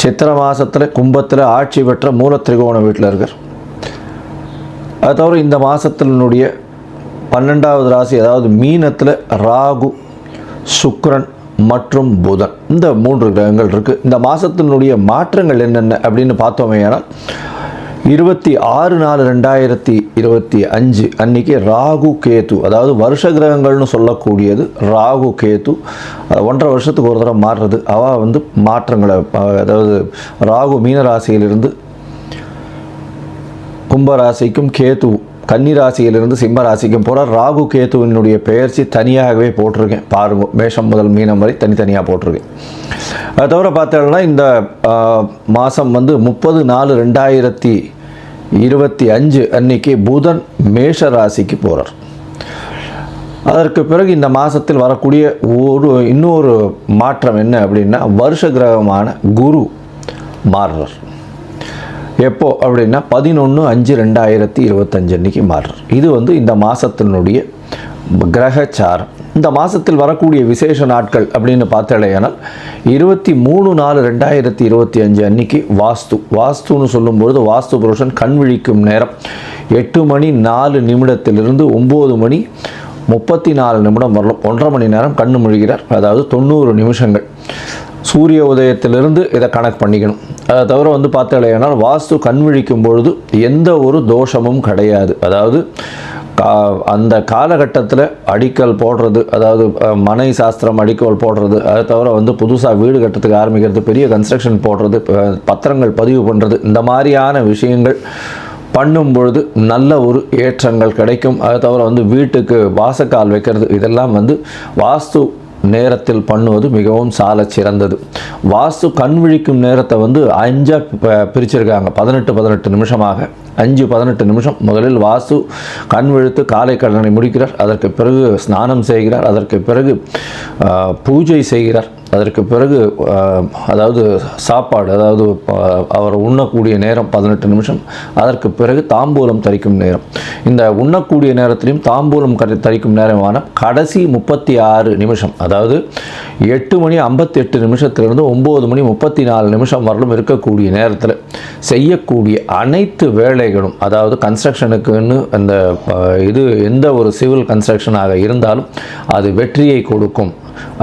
சித்திர மாதத்தில் கும்பத்தில் ஆட்சி பெற்ற மூல திரிகோண வீட்டில் இருக்கார். அது தவிர இந்த மாதத்தினுடைய பன்னெண்டாவது ராசி அதாவது மீனத்தில் ராகு சுக்ரன் மற்றும் புதன். இந்த மூன்று கிரகங்கள் இருக்குது இந்த மாதத்தினுடைய மாற்றங்கள் என்னென்ன அப்படின்னு பார்த்தோமே ஆனால் இருபத்தி ஆறு நாலு ரெண்டாயிரத்தி இருபத்தி அஞ்சு அன்னைக்கு ராகு கேத்து அதாவது வருஷ கிரகங்கள்னு சொல்லக்கூடியது ராகு கேத்து ஒன்றரை வருஷத்துக்கு ஒரு தடவை மாறுறது. அவள் வந்து மாற்றங்களை அதாவது ராகு மீனராசியிலிருந்து கும்பராசிக்கும் கேத்து கன்னிராசியிலிருந்து சிம்ம ராசிக்கும் போகிற ராகு கேத்துவினுடைய பெயர்ச்சி தனியாகவே போட்டிருக்கேன். பாருங்கள் மேஷம் முதல் மீனம் வரை தனித்தனியாக போட்டிருக்கேன். அதை தவிர பார்த்தோம்னா இந்த மாதம் வந்து முப்பது நாலு ரெண்டாயிரத்தி இருபத்தி அஞ்சு அன்னைக்கு புதன் மேஷ ராசிக்கு போகிறார் அதற்கு பிறகு இந்த மாதத்தில் வரக்கூடிய ஒரு இன்னொரு மாற்றம் என்ன அப்படின்னா வருஷ கிரகமான குரு மாறுறார். எப்போ அப்படின்னா பதினொன்று அஞ்சு ரெண்டாயிரத்தி இருபத்தஞ்சு அன்னைக்கு மாறுறார். இது வந்து இந்த மாதத்தினுடைய கிரகச்சாரம். இந்த மாதத்தில் வரக்கூடிய விசேஷ நாட்கள் அப்படின்னு பார்த்தாலேயானால் இருபத்தி மூணு நாலு ரெண்டாயிரத்தி இருபத்தி அஞ்சு அன்னைக்கு வாஸ்து. வாஸ்துன்னு சொல்லும்பொழுது வாஸ்து புருஷன் கண் விழிக்கும் நேரம். எட்டு மணி நாலு நிமிடத்திலிருந்து ஒம்பது மணி முப்பத்தி நாலு நிமிடம் வரலாம். ஒன்றரை மணி நேரம் கண்ணு முழுகிறார். அதாவது தொண்ணூறு நிமிஷங்கள். சூரிய உதயத்திலிருந்து இதை கணக்கு பண்ணிக்கணும். அதை தவிர வந்து பார்த்தாலேனால் வாஸ்து கண் விழிக்கும் பொழுது எந்த ஒரு தோஷமும் கிடையாது. அதாவது அந்த காலகட்டத்தில் அடிக்கல் போடுறது அதாவது மனை சாஸ்திரம் அடிக்கல் போடுறது அதை தவிர வந்து புதுசாக வீடு கட்டுறதுக்கு ஆரம்பிக்கிறது பெரிய கன்ஸ்ட்ரக்ஷன் போடுறது பத்திரங்கள் பதிவு பண்ணுறது இந்த மாதிரியான விஷயங்கள் பண்ணும் பொழுது நல்ல ஒரு ஏற்றங்கள் கிடைக்கும். அதை தவிர வந்து வீட்டுக்கு வாசக்கால் வைக்கிறது இதெல்லாம் வந்து வாஸ்து நேரத்தில் பண்ணுவது மிகவும் சால சிறந்தது. வாஸ்து கண் விழிக்கும் நேரத்தை வந்து அஞ்சாக பிரிச்சிருக்காங்க. பதினெட்டு பதினெட்டு நிமிஷமாக. அஞ்சு பதினெட்டு நிமிஷம். முதலில் வாசு கண் விழுத்து காலை கடனை முடிக்கிறார். அதற்கு பிறகு ஸ்நானம் செய்கிறார். அதற்கு பிறகு பூஜை செய்கிறார். அதற்கு பிறகு அதாவது சாப்பாடு அதாவது ஆஹ், அவர் உண்ணக்கூடிய நேரம் பதினெட்டு நிமிஷம் அதற்கு பிறகு தாம்பூலம் தரிக்கும் நேரம். இந்த உண்ணக்கூடிய நேரத்திலையும் தாம்பூலம் கரி தரிக்கும் நேரமான கடைசி முப்பத்தி ஆறு நிமிஷம் அதாவது எட்டு மணி ஐம்பத்தி எட்டு நிமிஷத்திலிருந்து ஒம்பது மணி முப்பத்தி நாலு நிமிஷம் வரலும் இருக்கக்கூடிய நேரத்தில் செய்யக்கூடிய அனைத்து வேலைகளும் அதாவது கன்ஸ்ட்ரக்ஷனுக்குன்னு அந்த இது எந்த ஒரு சிவில் கன்ஸ்ட்ரக்ஷனாக இருந்தாலும் அது வெற்றியை கொடுக்கும்.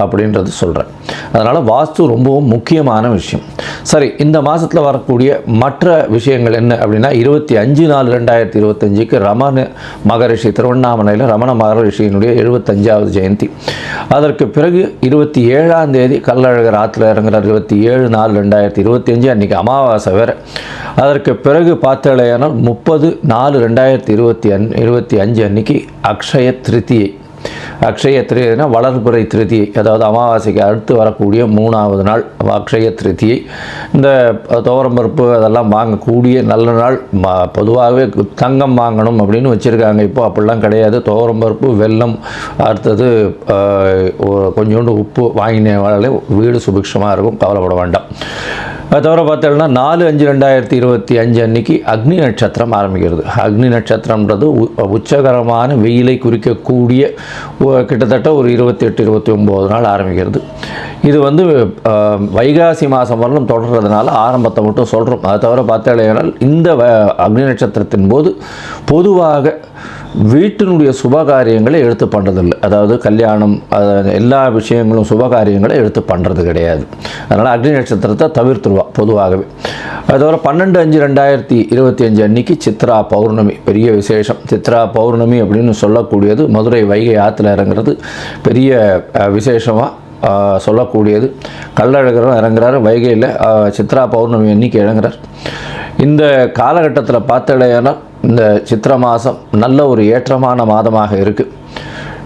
அப்படின்றது சொல்கிறேன் அதனால் வாஸ்து ரொம்பவும் முக்கியமான விஷயம். சரி இந்த மாதத்தில் வரக்கூடிய மற்ற விஷயங்கள் என்ன அப்படின்னா இருபத்தி அஞ்சு நாலு ரெண்டாயிரத்தி இருபத்தஞ்சுக்கு ரமண மகரிஷி திருவண்ணாமலையில் ரமண மகரிஷியினுடைய எழுபத்தஞ்சாவது ஜெயந்தி. அதற்கு பிறகு இருபத்தி ஏழாம் தேதி கல்லழகர் ஆற்றுல இறங்குறார். இருபத்தி ஏழு நாலு ரெண்டாயிரத்தி இருபத்தி அஞ்சு அன்றைக்கி அமாவாசை வேறு. அதற்கு பிறகு பார்த்தாலேயானால் முப்பது நாலு ரெண்டாயிரத்தி இருபத்தி அன் இருபத்தி அஞ்சு அன்னைக்கு அக்ஷய திருத்தியை அக்ஷய திருதினா வளர்புரை திருதியை அதாவது அமாவாசைக்கு அடுத்து வரக்கூடிய மூணாவது நாள் அக்ஷய திருதியை இந்த துவரம்பருப்பு அதெல்லாம் வாங்கக்கூடிய நல்ல நாள். ம பொதுவாகவே தங்கம் வாங்கணும் அப்படின்னு வச்சுருக்காங்க. இப்போ அப்படிலாம் கிடையாது. துவரம்பருப்பு வெல்லம் அடுத்தது கொஞ்சோண்டு உப்பு வாங்கினாலே வீடு சுபிக்ஷமாக இருக்கும். கவலைப்பட வேண்டாம். அது தவிர பார்த்தோம்னா நாலு அஞ்சு ரெண்டாயிரத்தி இருபத்தி அஞ்சு அன்னைக்கு அக்னி நட்சத்திரம் ஆரம்பிக்கிறது. அக்னி நட்சத்திரம்ன்றது உ- உச்சகரமான வெயிலை குறிக்கக்கூடிய கிட்டத்தட்ட ஒரு இருபத்தி எட்டு இருபத்தி ஒம்பது நாள் ஆரம்பிக்கிறது. இது வந்து வைகாசி மாதம் வரலும் தொடர்றதுனால ஆரம்பத்தை மட்டும் சொல்கிறோம் அதை தவிர பார்த்தாலேனால் இந்த வ- அக்னி நட்சத்திரத்தின் போது பொதுவாக வீட்டினுடைய சுபகாரியங்களை எடுத்து பண்ணுறதில்லை அதாவது கல்யாணம் எல்லா விஷயங்களும் சுபகாரியங்களை எடுத்து பண்ணுறது கிடையாது. அதனால் அக்னி நட்சத்திரத்தை தவிர்த்துருவா பொதுவாகவே. அது தவிர பன்னெண்டு அஞ்சு ரெண்டாயிரத்தி இருபத்தி அஞ்சு அன்னைக்கு சித்ரா பௌர்ணமி. பெரிய விசேஷம். சித்ரா பௌர்ணமி அப்படின்னு சொல்லக்கூடியது மதுரை வைகை ஆற்றுல இறங்குறது. பெரிய விசேஷமாக சொல்லக்கூடியது. கள்ளழகரும் இறங்குறாரு. வைகையில் சித்ரா பௌர்ணமி அன்னைக்கு இறங்குறார். இந்த காலகட்டத்தில் பார்த்தடையானால் இந்த சித்திர மாதம் நல்ல ஒரு ஏற்றமான மாதமாக இருக்குது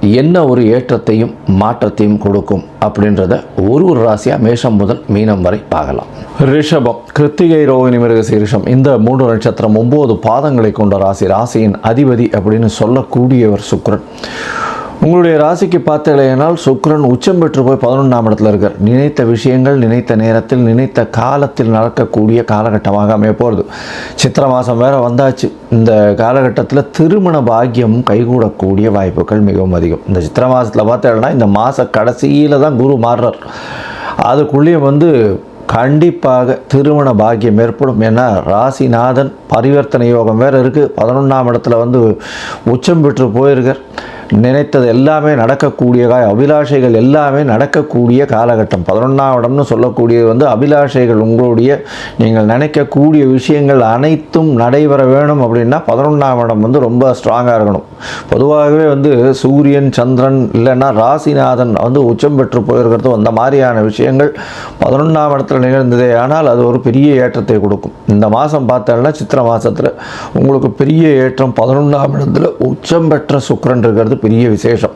என்ன ஒரு ஏற்றத்தையும் மாற்றத்தையும் கொடுக்கும் அப்படின்றத ஒரு ஒரு ராசியாக மேஷம் முதல் மீனம் வரை பார்க்கலாம். ரிஷபம் கிருத்திகை ரோகிணி மிருக சீரிஷம் இந்த மூன்று நட்சத்திரம் ஒம்பது பாதங்களை கொண்ட ராசி. ராசியின் அதிபதி அப்படின்னு சொல்லக்கூடியவர் சுக்ரன். உங்களுடைய ராசிக்கு பார்த்தீங்கன்னா சுக்ரன் உச்சம் பெற்று போய் பதினொன்றாம் இடத்துல இருக்கார். நினைத்த விஷயங்கள் நினைத்த நேரத்தில் நினைத்த காலத்தில் நடக்கக்கூடிய காலகட்டமாக அமைய போகிறது சித்திர மாதம் வேறு வந்தாச்சு. இந்த காலகட்டத்தில் திருமண பாக்கியம் கைகூடக்கூடிய வாய்ப்புகள் மிகவும் அதிகம். இந்த சித்திர மாதத்தில் பார்த்தீங்கன்னா இந்த மாத கடைசியில் தான் குரு மாறுறார். அதுக்குள்ளேயும் வந்து கண்டிப்பாக திருமண பாக்கியம் ஏற்படும். ஏன்னா ராசிநாதன் பரிவர்த்தனை யோகம் வேறு இருக்குது பதினொன்றாம் இடத்துல வந்து உச்சம் பெற்று போயிருக்கார். நினைத்தது எல்லாமே நடக்கக்கூடிய அபிலாஷைகள் எல்லாமே நடக்கக்கூடிய காலகட்டம். பதினொன்றாம் இடம்னு சொல்லக்கூடியது வந்து அபிலாஷைகள் உங்களுடைய நீங்கள் நினைக்கக்கூடிய விஷயங்கள் அனைத்தும் நடைபெற வேணும் அப்படின்னா பதினொன்றாம் இடம் வந்து ரொம்ப ஸ்ட்ராங்காக இருக்கணும். பொதுவாகவே வந்து சூரியன் சந்திரன் இல்லைன்னா ராசிநாதன் வந்து உச்சம் பெற்று போயிருக்கிறது அந்த மாதிரியான விஷயங்கள் பதினொன்றாம் இடத்துல நிகழ்ந்ததே. ஆனால் அது ஒரு பெரிய ஏற்றத்தை கொடுக்கும். இந்த மாதம் பார்த்தோன்னா சித்திர மாதத்தில் உங்களுக்கு பெரிய ஏற்றம் பதினொன்றாம் இடத்துல உச்சம் பெற்ற சுக்கிரன் இருக்கிறது. பெரிய விசேஷம்.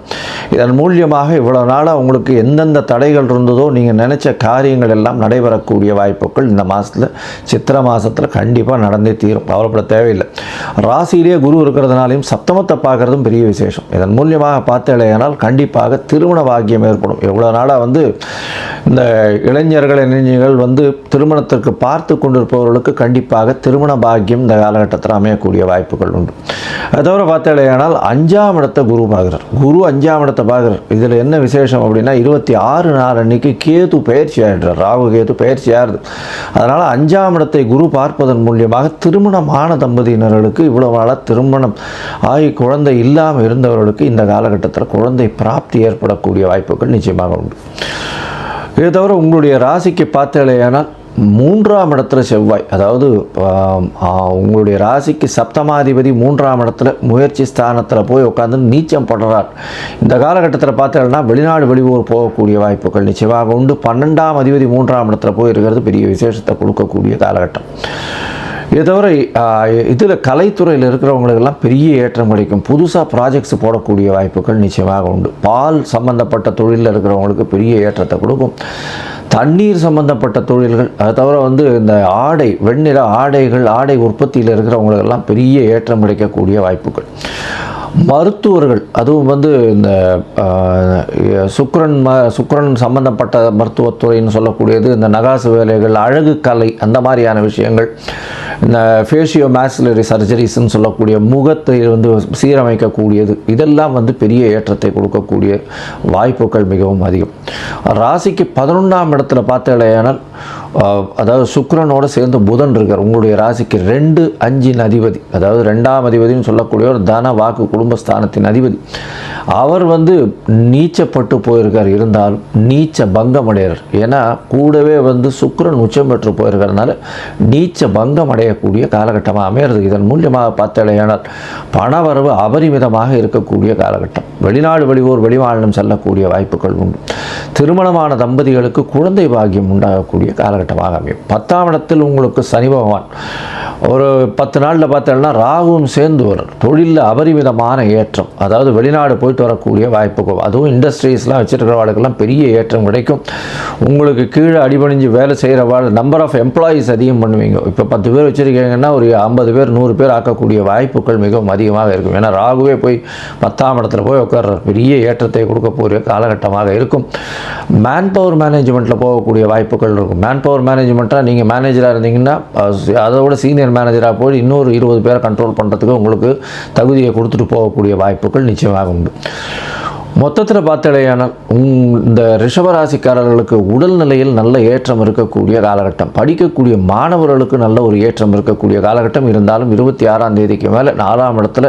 இதன் மூலியமாக இவ்வளோ நாளாக உங்களுக்கு எந்தெந்த தடைகள் இருந்ததோ நீங்கள் நினச்ச காரியங்கள் எல்லாம் நடைபெறக்கூடிய வாய்ப்புகள் இந்த மாதத்தில் சித்திர மாதத்தில் கண்டிப்பாக நடந்தே தீரும். கவலைப்பட தேவையில்லை. ராசியிலே குரு இருக்கிறதுனாலையும் சப்தமத்தை பார்க்குறதும் பெரிய விசேஷம். இதன் மூலியமாக பார்த்தேனால் கண்டிப்பாக திருமண பாக்கியம் ஏற்படும். எவ்வளோ நாளாக வந்து இந்த இளைஞர்கள் இளைஞர்கள் வந்து திருமணத்திற்கு பார்த்து கொண்டிருப்பவர்களுக்கு கண்டிப்பாக திருமண பாக்கியம் இந்த காலகட்டத்தில் அமையக்கூடிய வாய்ப்புகள் உண்டு. அது தவிர பார்த்தேனால் அஞ்சாம் இடத்தை குரு பார்க்குறார் குரு அஞ்சாம் இடத்தை பார்க்குறார் இதில் என்ன விசேஷம் அப்படின்னா இருபத்தி ஆறு நாள் அன்னைக்கு கேது பயிற்சி ஆகிடுறார் ராகு கேது பயிற்சி ஆகிறது அதனால் அஞ்சாம் இடத்தை குரு பார்ப்பதன் மூலியமாக திருமணமான தம்பதியினர்களுக்கு இவ்வளோ நாளாக திருமணம் ஆகி குழந்தை இல்லாமல் இருந்தவர்களுக்கு இந்த காலகட்டத்தில் குழந்தை பிராப்தி ஏற்படக்கூடிய வாய்ப்புகள் நிச்சயமாக உண்டு. இது தவிர உங்களுடைய ராசிக்கு பார்த்தேனால் மூன்றாம் இடத்துல செவ்வாய் அதாவது உங்களுடைய ராசிக்கு சப்தமாதிபதி மூன்றாம் இடத்துல முயற்சி ஸ்தானத்தில் போய் உட்காந்து நீச்சம் படுறார். இந்த காலகட்டத்தில் பார்த்தோம்னா வெளிநாடு வெளியூர் போகக்கூடிய வாய்ப்புகள் நிச்சயமாக உண்டு. பன்னெண்டாம் அதிபதி மூன்றாம் இடத்துல போய் இருக்கிறது பெரிய விசேஷத்தை கொடுக்கக்கூடிய காலகட்டம். இதை தவிர இதில் கலைத்துறையில் இருக்கிறவங்களுக்கெல்லாம் பெரிய ஏற்றம் கிடைக்கும். புதுசாக ப்ராஜெக்ட்ஸ் போடக்கூடிய வாய்ப்புகள் நிச்சயமாக உண்டு. பால் சம்பந்தப்பட்ட தொழிலில் இருக்கிறவங்களுக்கு பெரிய ஏற்றத்தை கொடுக்கும். தண்ணீர் சம்பந்தப்பட்ட தொழில்கள் அதை தவிர வந்து இந்த ஆடை வெண்ணிற ஆடைகள் ஆடை உற்பத்தியில் இருக்கிறவங்களுக்கெல்லாம் பெரிய ஏற்றம் கிடைக்கக்கூடிய வாய்ப்புகள். மருத்துவர்கள் அதுவும் வந்து இந்த சுக்கரன் ம சுக்கரன் சம்பந்தப்பட்ட மருத்துவத்துறைன்னு சொல்லக்கூடியது இந்த நகாசு வேலைகள் அழகு கலை அந்த மாதிரியான விஷயங்கள் இந்த ஃபேஷியோ மேக்ஸிலரி சர்ஜரிஸ்ன்னு சொல்லக்கூடிய முகத்தை வந்து சீரமைக்கக்கூடியது இதெல்லாம் வந்து பெரிய ஏற்றத்தை கொடுக்கக்கூடிய வாய்ப்புகள் மிகவும் அதிகம். ராசிக்கு பதினொன்றாம் இடத்துல பார்த்தீங்கன்னா அதாவது சுக்கிரனோட சேர்ந்து புதன் இருக்கார். உங்களுடைய ராசிக்கு ரெண்டு அஞ்சின் அதிபதி. அதாவது ரெண்டாம் அதிபதினு சொல்லக்கூடிய ஒரு தன வாக்கு குடும்பஸ்தானத்தின் அதிபதி. அவர் வந்து நீச்சப்பட்டு போயிருக்கார். இருந்தால் நீச்ச பங்கம் அடைகிறார் ஏன்னா கூடவே வந்து சுக்கரன் உச்சம் பெற்று போயிருக்கிறதுனால நீச்ச பங்கம் அடையக்கூடிய காலகட்டமாக அமையிறது. இதன் மூலியமாக பார்த்தாலேயானால் பணவரவு அபரிமிதமாக இருக்கக்கூடிய காலகட்டம். வெளிநாடு வெளியூர் வெளிமாநிலம் செல்லக்கூடிய வாய்ப்புகள் உண்டு. திருமணமான தம்பதிகளுக்கு குழந்தை பாக்கியம் உண்டாகக்கூடிய காலகட்டம். காலகட்டமாக அமையும் பத்தாம் இடத்தில் உங்களுக்கு சனி பகவான். ஒரு பத்து நாளில் பார்த்தோம்னா ராகுவும் சேர்ந்து வரும். தொழிலில் அபரிமிதமான ஏற்றம். அதாவது வெளிநாடு போயிட்டு வரக்கூடிய வாய்ப்புகள் அதுவும் இண்டஸ்ட்ரீஸ்லாம் வச்சுருக்கிறவாளுக்கெல்லாம் பெரிய ஏற்றம் கிடைக்கும். உங்களுக்கு கீழே அடிபணிஞ்சு வேலை செய்கிறவாள் நம்பர் ஆஃப் எம்ப்ளாயீஸ் அதிகம் பண்ணுவீங்க. இப்போ பத்து பேர் வச்சுருக்கீங்கன்னா ஒரு ஐம்பது பேர் நூறு பேர் ஆக்கக்கூடிய வாய்ப்புகள் மிகவும் அதிகமாக இருக்கும். ஏன்னா ராகுவே போய் பத்தாம் இடத்துல போய் உட்கார்ற பெரிய ஏற்றத்தை கொடுக்கக்கூடிய காலகட்டமாக இருக்கும். மேன் பவர் மேனேஜ்மெண்ட்டில் போகக்கூடிய வாய்ப்புகள் இருக்கும். மேன் பவர் மேனேஜ்மெண்ட்டாக நீங்கள் மேனேஜராக இருந்தீங்கன்னா அதோட சீனியர் மேனேஜராக போய் இன்னொரு இருபது பேரை கண்ட்ரோல் பண்ணுறதுக்கு உங்களுக்கு தகுதியை கொடுத்துட்டு போகக்கூடிய வாய்ப்புகள் நிச்சயமாக உண்டு. மொத்தத்தில் பார்த்தடையானால் இந்த ரிஷபராசிக்காரர்களுக்கு உடல்நிலையில் நல்ல ஏற்றம் இருக்கக்கூடிய காலகட்டம். படிக்கக்கூடிய மாணவர்களுக்கு நல்ல ஒரு ஏற்றம் இருக்கக்கூடிய காலகட்டம். இருந்தாலும் இருபத்தி ஆறாம் தேதிக்கு மேலே நாலாம் இடத்துல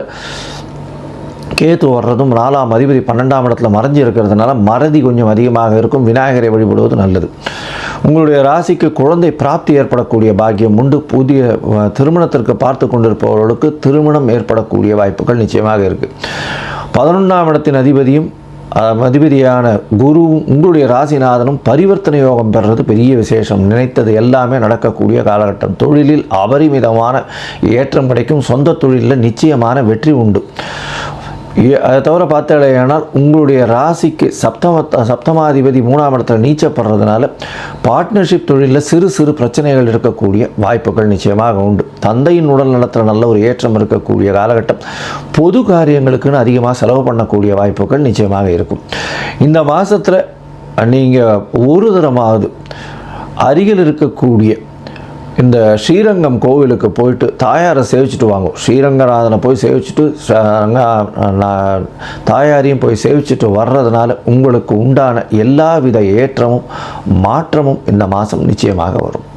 கேத்து வர்றதும் நாலாம் அதிபதி பன்னெண்டாம் இடத்துல மறைஞ்சு இருக்கிறதுனால மறதி கொஞ்சம் அதிகமாக இருக்கும். விநாயகரை வழிபடுவது நல்லது. உங்களுடைய ராசிக்கு குழந்தை பிராப்தி ஏற்படக்கூடிய பாக்கியம் உண்டு. புதிய திருமணத்திற்கு பார்த்து கொண்டிருப்பவர்களுக்கு திருமணம் ஏற்படக்கூடிய வாய்ப்புகள் நிச்சயமாக இருக்குது பதினொன்றாம் இடத்தின் அதிபதியும் அதிபதியான குருவும் உங்களுடைய ராசிநாதனும் பரிவர்த்தனை யோகம் பெறுறது பெரிய விசேஷம். நினைத்தது எல்லாமே நடக்கக்கூடிய காலகட்டம். தொழிலில் அபரிமிதமான ஏற்றம் கிடைக்கும். சொந்த தொழிலில் நிச்சயமான வெற்றி உண்டு. அதை தவிர பார்த்தாலேயானால் உங்களுடைய ராசிக்கு சப்தம சப்தமாதிபதி மூணாம் இடத்துல நீச்சப்படுறதுனால பார்ட்னர்ஷிப் தொழிலில் சிறு சிறு பிரச்சனைகள் இருக்கக்கூடிய வாய்ப்புகள் நிச்சயமாக உண்டு. தந்தையின் உடல் நலத்தில் நல்ல ஒரு ஏற்றம் இருக்கக்கூடிய காலகட்டம் பொது காரியங்களுக்குன்னு அதிகமாக செலவு பண்ணக்கூடிய வாய்ப்புகள் நிச்சயமாக இருக்கும். இந்த மாதத்தில் நீங்கள் ஒரு தரமாவது அருகில் இருக்கக்கூடிய இந்த ஸ்ரீரங்கம் கோவிலுக்கு போயிட்டு தாயாரை சேவிச்சுட்டு வாங்க. ஸ்ரீரங்கநாதனை போய் சேவிச்சுட்டு ச- நான் தாயாரையும் போய் சேவிச்சுட்டு வர்றதுனால உங்களுக்கு உண்டான எல்லாவித ஏற்றமும் மாற்றமும் இந்த மாதம் நிச்சயமாக வரும்.